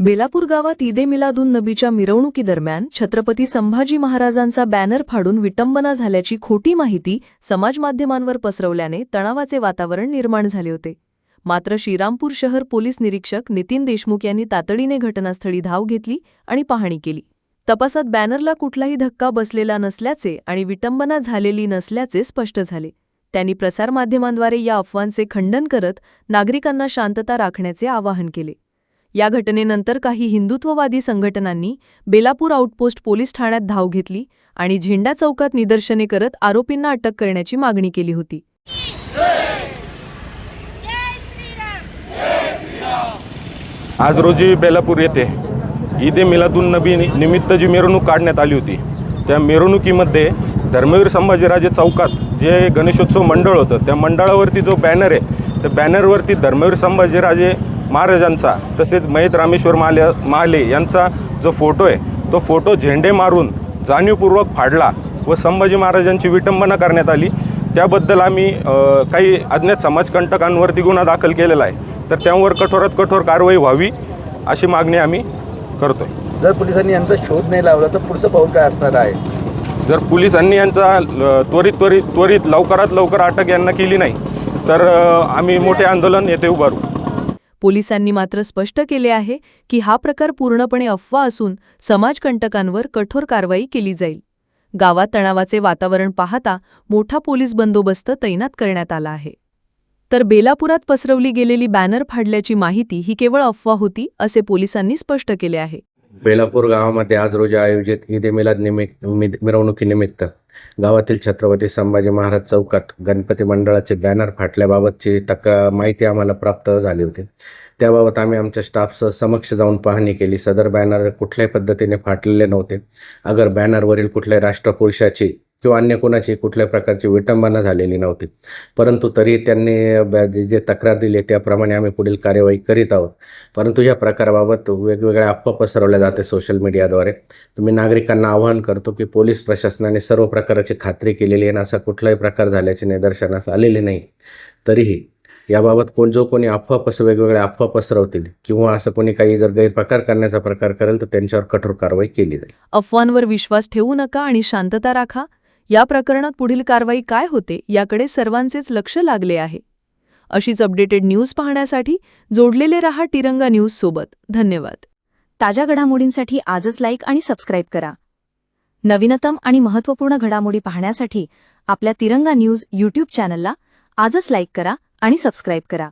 बेलापूर गावात ईदे मिलादून नबीच्या मिरवणुकीदरम्यान छत्रपती संभाजी महाराजांचा बॅनर फाडून विटंबना झाल्याची खोटी माहिती समाजमाध्यमांवर पसरवल्याने तणावाचे वातावरण निर्माण झाले होते. मात्र श्रीरामपूर शहर पोलीस निरीक्षक नितीन देशमुख यांनी तातडीने घटनास्थळी धाव घेतली आणि पाहणी केली. तपासात बॅनरला कुठलाही धक्का बसलेला नसल्याचे आणि विटंबना झालेली नसल्याचे स्पष्ट झाले. त्यांनी प्रसारमाध्यमांद्वारे या अफवांचे खंडन करत नागरिकांना शांतता राखण्याचे आवाहन केले. या घटनेनंतर काही हिंदुत्ववादी संघटनांनी बेलापूर आउटपोस्ट पोलीस ठाण्यात धाव घेतली आणि झेंडा चौकात निदर्शने करत आरोपींना अटक करण्याची मागणी केली होती. आज रोजी बेलापूर येथे ईद मिलादून नबी निमित्त जी मिरवणूक काढण्यात आली होती त्या मिरवणुकीमध्ये धर्मवीर संभाजीराजे चौकात जे गणेशोत्सव मंडळ होतं त्या मंडळावरती जो बॅनर आहे त्या बॅनरवरती धर्मवीर संभाजीराजे महाराजांचा तसेच मयत रामेश्वर माले महाले यांचा जो फोटो आहे तो फोटो झेंडे मारून जाणीवपूर्वक फाडला व संभाजी महाराजांची विटंबना करण्यात आली. त्याबद्दल आम्ही काही अज्ञात समाजकंटकांवरती गुन्हा दाखल केलेला आहे. तर त्यावर कठोरात कठोर कारवाई व्हावी अशी मागणी आम्ही करतोय. जर पोलिसांनी यांचा शोध नाही लावला तर पुढचं पाऊल काय असणार आहे? जर पोलिसांनी यांचा त्वरित त्वरित त्वरित लवकरात लवकर अटक यांना केली नाही तर आम्ही मोठे आंदोलन येथे उभारू. पोलिसांनी मात्र स्पष्ट केले आहे की हा प्रकार पूर्णपणे अफवा असून समाजकंटकांवर कठोर कारवाई केली जाईल. गावात तणावाचे वातावरण पाहता मोठा पोलीस बंदोबस्त तैनात करण्यात आला आहे. तर बेलापुरात पसरवली गेलेली बॅनर फाडल्याची माहिती ही केवळ अफवा होती असे पोलिसांनी स्पष्ट केले आहे. बेलापूर गावामध्ये आज रोजी आयोजित ईद मिलाद निमित्त मिरवणुकीनिमित्त गावातील छत्रपती संभाजी महाराज चौकात गणपती मंडळाचे बॅनर फाटल्याबाबतची तक्रार माहिती आम्हाला प्राप्त झाली होती. त्याबाबत आम्ही आमच्या स्टाफसह समक्ष जाऊन पाहणी केली. सदर बॅनर कुठल्याही पद्धतीने फाटलेले नव्हते. अगर बॅनरवरील कुठल्याही राष्ट्रपुरुषाची किंवा अन्य कोणाची कुठल्या प्रकारची विटंबना झालेली नव्हती. परंतु तरी त्यांनी जे तक्रार दिली त्याप्रमाणे आम्ही पुढील कार्यवाही करीत आहोत. परंतु या प्रकाराबाबत वेगवेगळ्या अफवा पसरवल्या जाते सोशल मीडियाद्वारे. तर मी नागरिकांना आवाहन करतो की पोलीस प्रशासनाने सर्व प्रकाराची खात्री केलेली आहे आणि असा कुठलाही प्रकार झाल्याचे निदर्शनास आलेले नाही. तरीही याबाबत कोण जो कोणी अफवा पस वेगवेगळ्या अफवा पसरवतील किंवा असं कोणी काही जर गैरप्रकार करण्याचा प्रकार करेल तर त्यांच्यावर कठोर कारवाई केली जाईल. अफवांवर विश्वास ठेवू नका आणि शांतता राखा. या प्रकरणात पुढील कारवाई काय होते याकडे सर्वांचेच लक्ष लागले आहे. अशीच अपडेटेड न्यूज पाहण्यासाठी जोडलेले रहा तिरंगा न्यूज सोबत. धन्यवाद. ताज्या घडामोडींसाठी आजच लाईक आणि सबस्क्राईब करा. नवीनतम आणि महत्त्वपूर्ण घडामोडी पाहण्यासाठी आपल्या तिरंगा न्यूज यूट्यूब चॅनलला आजच लाईक करा आणि सबस्क्राईब करा.